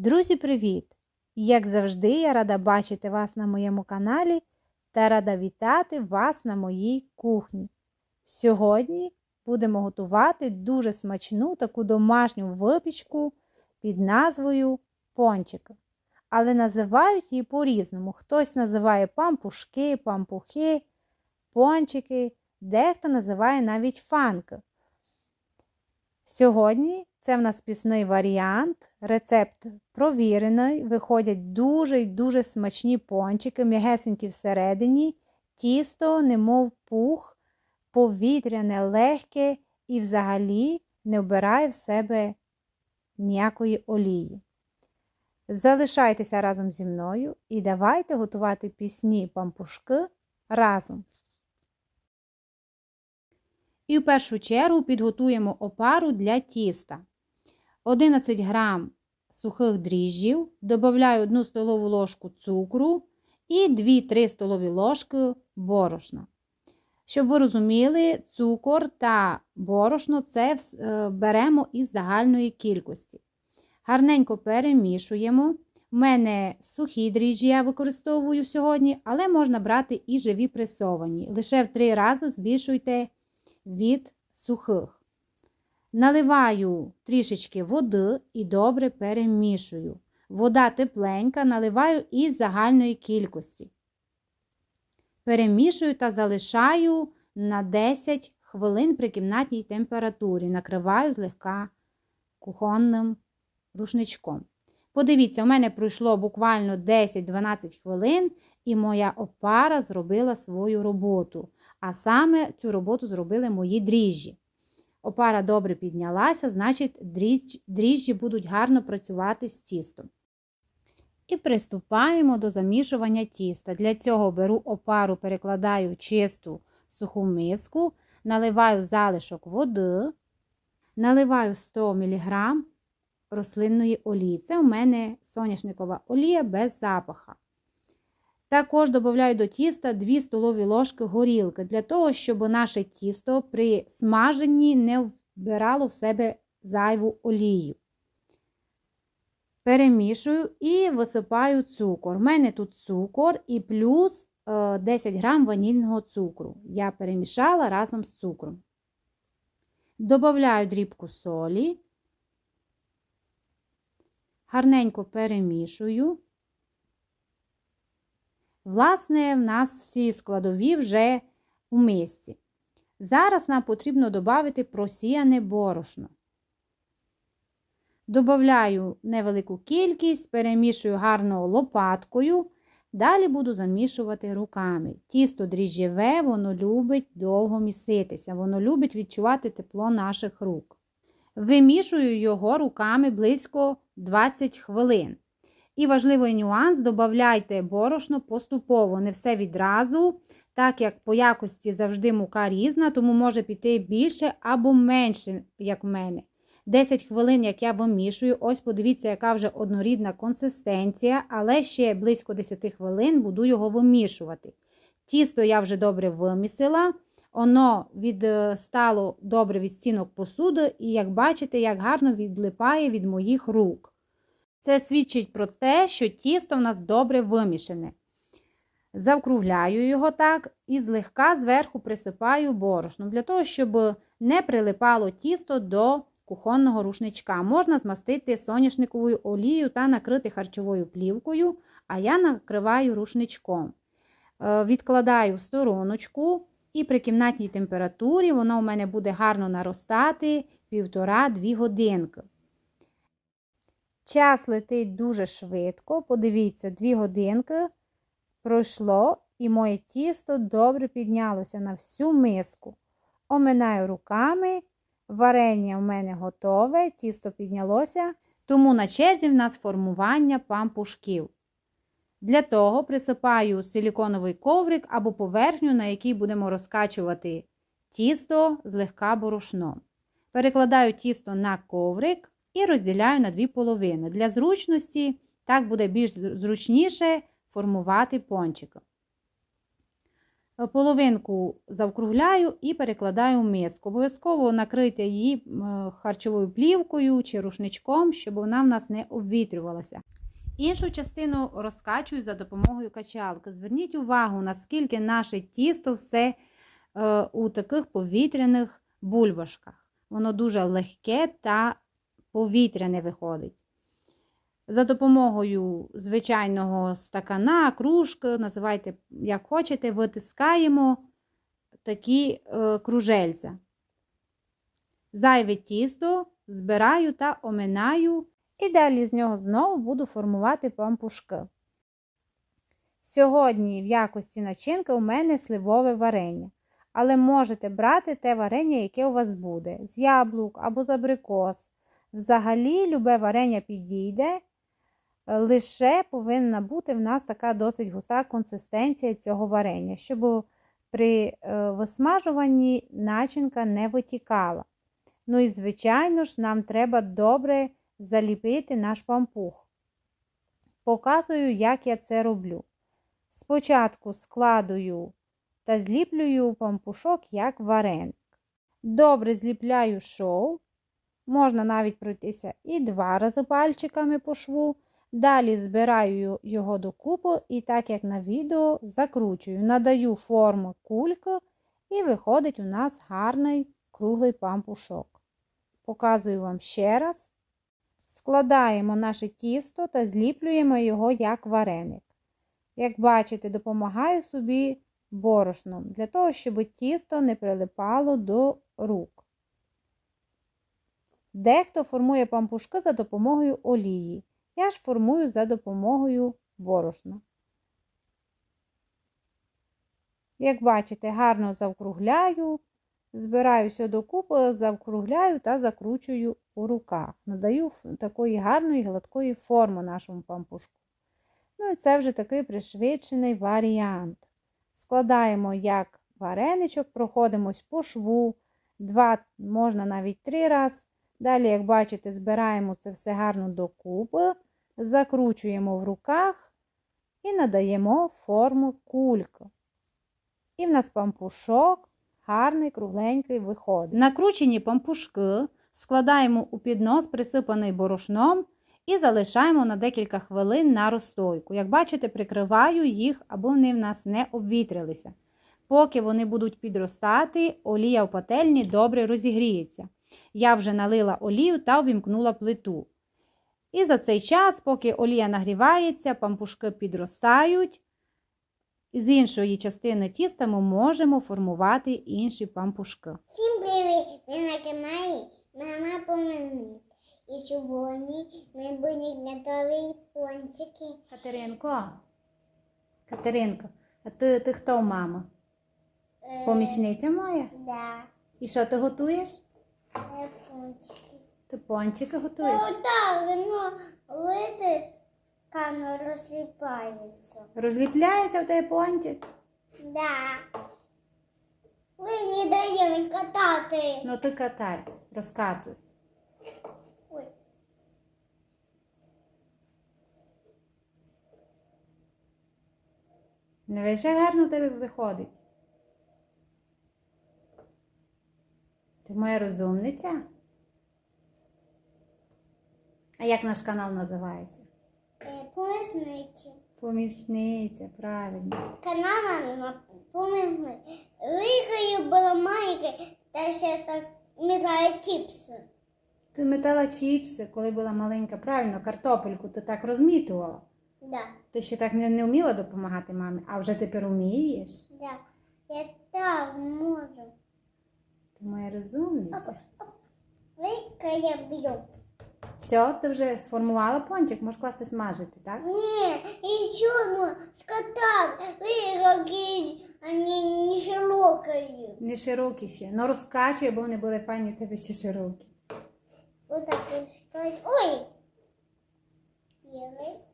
Друзі, привіт! Як завжди, я рада бачити вас на моєму каналі та рада вітати вас на моїй кухні. Сьогодні будемо готувати дуже смачну таку домашню випічку під назвою пончик. Але називають її по-різному. Хтось називає пампушки, пампухи, пончики, дехто називає навіть фанки. Сьогодні це в нас пісний варіант, рецепт провірений. Виходять дуже й дуже смачні пончики, м'ягесенькі всередині, тісто, немов пух, повітряне, легке і взагалі не вбирає в себе ніякої олії. Залишайтеся разом зі мною і давайте готувати пісні пампушки разом. І в першу чергу підготуємо опару для тіста. 11 грам сухих дріжджів, додаю 1 столову ложку цукру і 2-3 столові ложки борошна. Щоб ви розуміли, цукор та борошно це беремо із загальної кількості. Гарненько перемішуємо. У мене сухі дріжджі я використовую сьогодні, але можна брати і живі пресовані. Лише в 3 рази збільшуйте від сухих. Наливаю трішечки води і добре перемішую. Вода тепленька, наливаю із загальної кількості. Перемішую та залишаю на 10 хвилин при кімнатній температурі. Накриваю злегка кухонним рушничком. Подивіться, у мене пройшло буквально 10-12 хвилин, і моя опара зробила свою роботу. А саме цю роботу зробили мої дріжджі. Опара добре піднялася, значить, дріжджі будуть гарно працювати з тістом. І приступаємо до замішування тіста. Для цього беру опару, перекладаю чисту суху миску, наливаю залишок води, наливаю 100 мг рослинної олії. Це у мене соняшникова олія без запаха. Також додаю до тіста 2 столові ложки горілки, для того, щоб наше тісто при смаженні не вбирало в себе зайву олію. Перемішую і висипаю цукор. У мене тут цукор і плюс 10 грам ванільного цукру. Я перемішала разом з цукром. Добавляю дрібку солі, гарненько перемішую. Власне, в нас всі складові вже у мисці. Зараз нам потрібно додати просіяне борошно. Добавляю невелику кількість, перемішую гарно лопаткою. Далі буду замішувати руками. Тісто дріжджеве, воно любить довго міситися, воно любить відчувати тепло наших рук. Вимішую його руками близько 20 хвилин. І важливий нюанс: додавайте борошно поступово, не все відразу, так як по якості завжди мука різна, тому може піти більше або менше, як в мене. 10 хвилин, як я вимішую, ось подивіться, яка вже однорідна консистенція, але ще близько 10 хвилин буду його вимішувати. Тісто я вже добре вимісила, воно відстало добре від стінок посуди, і, як бачите, як гарно відлипає від моїх рук. Це свідчить про те, що тісто в нас добре вимішане. Завкругляю його так і злегка зверху присипаю борошном, для того, щоб не прилипало тісто до кухонного рушничка. Можна змастити соняшниковою олією та накрити харчовою плівкою, а я накриваю рушничком. Е, відкладаю в стороночку, і при кімнатній температурі воно у мене буде гарно наростати 1,5-2 годинки. Час летить дуже швидко. Подивіться, 2 годинки пройшло, і моє тісто добре піднялося на всю миску. Оминаю руками, варення в мене готове, тісто піднялося, тому на черзі в нас формування пампушків. Для того присипаю силіконовий коврик або поверхню, на якій будемо розкачувати тісто злегка борошном. Перекладаю тісто на коврик і розділяю на дві половини. Для зручності так буде більш зручніше формувати пончик. Е, Половинку завкругляю і перекладаю в миску. Обов'язково накрийте її харчовою плівкою чи рушничком, щоб вона в нас не обвітрювалася. Іншу частину розкачую за допомогою качалки. Зверніть увагу, наскільки наше тісто все е, у таких повітряних бульбашках. Воно дуже легке та повітряне виходить. За допомогою звичайного стакана, кружки, називайте як хочете, витискаємо такі е, кружельця. Зайве тісто збираю та оминаю, і далі з нього знову буду формувати пампушки. Сьогодні в якості начинки у мене сливове варення. Але можете брати те варення, яке у вас буде, з яблук або з абрикос. Взагалі, любе варення підійде. Лише повинна бути в нас така досить густа консистенція цього варення, щоб при е, висмажуванні начинка не витікала. Ну і, звичайно ж, нам треба добре заліпити наш пампух. Показую, як я це роблю. Спочатку складую та зліплюю пампушок як вареник. Добре зліпляю шов. Можна навіть пройтися і два рази пальчиками по шву. Далі збираю його докупи і, так як на відео, закручую, надаю форму кульки і виходить у нас гарний круглий пампушок. Показую вам ще раз. Складаємо наше тісто та зліплюємо його як вареник. Як бачите, допомагаю собі борошном, для того, щоб тісто не прилипало до рук. Дехто формує пампушки за допомогою олії. Я ж формую за допомогою борошна. Як бачите, гарно завкругляю, збираю все докупи, завкругляю та закручую у руках. Надаю такої гарної гладкої форми нашому пампушку. Ну і це вже такий пришвидшений варіант. Складаємо як вареничок, проходимось по шву, два, можна навіть три рази. Далі, як бачите, збираємо це все гарно докупи, закручуємо в руках і надаємо форму кульки. І в нас пампушок гарний, кругленький виходить. Накручені пампушки складаємо у піднос, присипаний борошном, і залишаємо на декілька хвилин на розстойку. Як бачите, прикриваю їх, аби вони в нас не обвітрилися. Поки вони будуть підростати, олія в пательні добре розігріється. Я вже налила олію та увімкнула плиту. І за цей час, поки олія нагрівається, пампушки підростають. З іншої частини тіста ми можемо формувати інші пампушки. Всім привіт! Ви на каналі Мама Поминить. І сьогодні ми будемо готувати пончики. Катеринко, Катеринко, а ти, ти хто мама? Е, Помічниця моя? Да, І що ти готуєш? Е, пончики. Ти пончики готуєш? О, так, ну, видиш, камера розліпається. Розліпляється в тебе пончик? Да. Ви не даємо катати. Ну ти катай, розкатуй. Ой. Не весь гарно тебе виходить. Моя розумниця? А як наш канал називається? Е, Помічниці. Помічниця, правильно. Канал на помічниці. Викою була майка, та ще так мігає чіпси. Ти метала чіпси, коли була маленька, правильно, картопельку ти так розмітувала. Да, Ти ще так не, не вміла допомагати мамі, а вже тепер вмієш. да. Я так можу. Ти моя розумниця. Вика я б'ю. Все, ти вже сформувала пончик, можеш класти смажити, так? Не, еще ну, скатать. Вы какие, они не широкие. Не широкі ще. Ну розкачуй, бо вони були файні, тебе ще широкі. Вот так. Ой! Первый.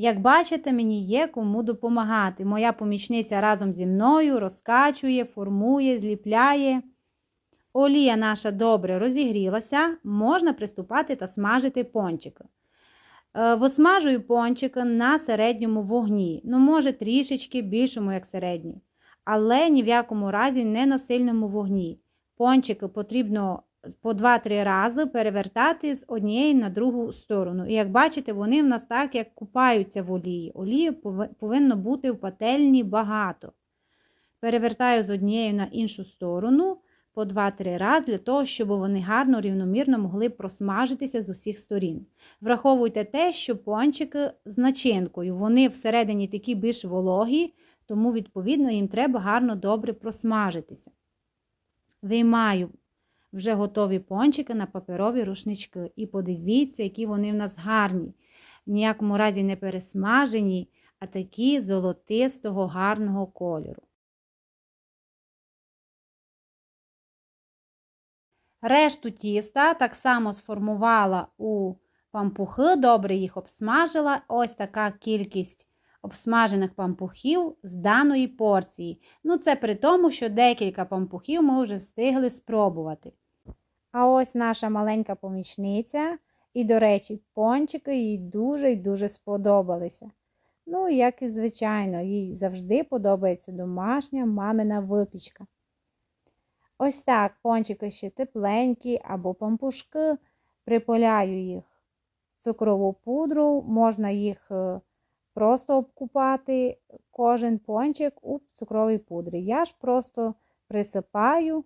Як бачите, мені є кому допомагати. Моя помічниця разом зі мною розкачує, формує, зліпляє. Олія наша добре розігрілася, можна приступати та смажити пончики. Е, Висмажую пончики на середньому вогні. Ну, може, трішечки більшому, як середній. Але ні в якому разі не на сильному вогні. Пончики потрібно по 2-3 рази перевертати з однієї на другу сторону. І як бачите, вони в нас так як купаються в олії. Олії пов- повинно бути в пательні багато. Перевертаю з однієї на іншу сторону по 2-3 рази для того, щоб вони гарно рівномірно могли просмажитися з усіх сторін. Враховуйте те, що пончики з начинкою, вони всередині такі більш вологі, тому, відповідно, їм треба гарно добре просмажитися. Виймаю вже готові пончики на паперові рушнички. І подивіться, які вони в нас гарні. Ніякому разі не пересмажені, а такі золотистого гарного кольору. Решту тіста так само сформувала у пампухи, добре їх обсмажила. Ось така кількість обсмажених пампухів з даної порції. Ну, це при тому, що декілька пампухів ми вже встигли спробувати. А ось наша маленька помічниця. І, до речі, пончики їй дуже і дуже сподобалися. Ну, як і звичайно, їй завжди подобається домашня мамина випічка. Ось так пончики ще тепленькі або пампушки. Припиляю їх цукрову пудру, можна їх е, просто обкупати кожен пончик у цукровій пудрі. Я ж просто присипаю,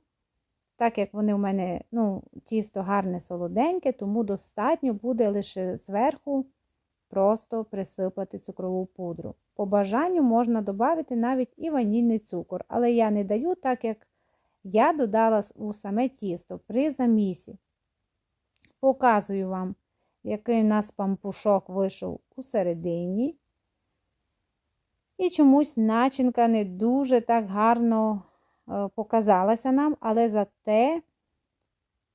так як вони у мене ну, тісто гарне солоденьке, тому достатньо буде лише зверху просто присипати цукрову пудру. По бажанню можна додати навіть і ванільний цукор, але я не даю, так як я додала у саме тісто при замісі. Показую вам, який у нас пампушок вийшов у середині. І чомусь начинка не дуже так гарно е, показалася нам, але зате,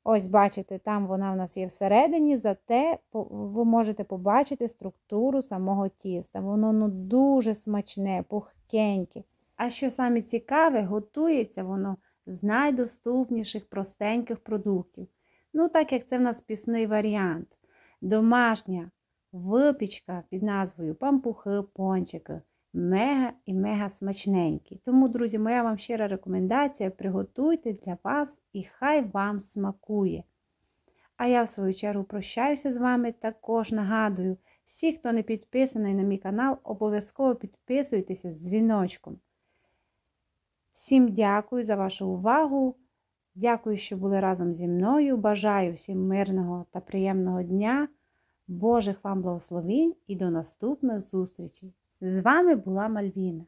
ось бачите, там вона в нас є всередині, зате ви можете побачити структуру самого тіста. Воно ну, дуже смачне, пухкеньке. А що саме цікаве, готується воно з найдоступніших простеньких продуктів. Ну, так як це в нас пісний варіант. Домашня випічка під назвою пампухи, пончики. Мега і мега смачненькі. Тому, друзі, моя вам щира рекомендація: приготуйте для вас і хай вам смакує. А я, в свою чергу, прощаюся з вами. Також нагадую, всі, хто не підписаний на мій канал, обов'язково підписуйтеся з дзвіночком. Всім дякую за вашу увагу. Дякую, що були разом зі мною. Бажаю всім мирного та приємного дня, Божих вам благословінь і до наступних зустрічей! З вами була Мальвіна.